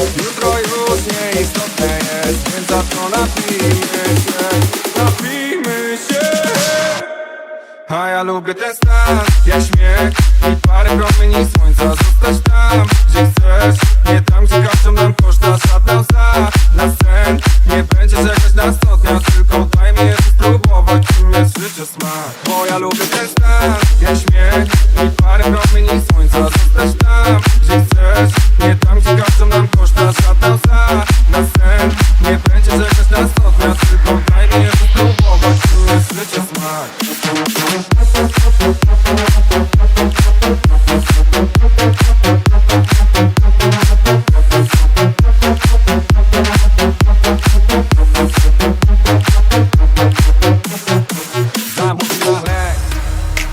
Jutro już nieistotne jest Więc za to napijmy się. Napijmy się. A ja lubię ten stan, jak śmiech I parę promieni słońca. Zostać tam, gdzie chcesz. Nie tam, gdzie każą nam koszta. Żadna łza na sen. Nie będzie czekać na sto dnia. Tylko daj mi spróbować Czym jest życie smak? Bo ja lubię ten stan,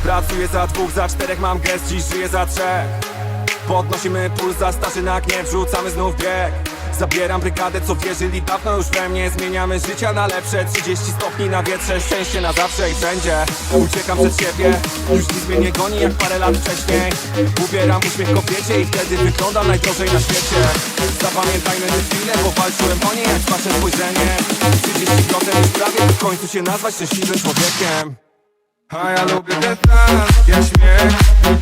Pracuję za dwóch, za czterech mam gest, dziś żyję za trzech. Podnosimy puls za Staszyna gniew, rzucamy znów bieg Zabieram brygadę, co wierzyli dawno już we mnie. Zmieniamy życia na lepsze 30 stopni na wietrze, szczęście na zawsze i wszędzie. Uciekam przed siebie, już nic mnie nie goni jak parę lat wcześniej. Ubieram uśmiech kobiecie i wtedy wyglądam najdrożej na świecie. Zapamiętajmy te chwile, bo walczyłem o nie jak wasze spojrzenie. 30% już prawie, w końcu się nazwać szczęśliwym człowiekiem. A ja lubię ten jak śmiech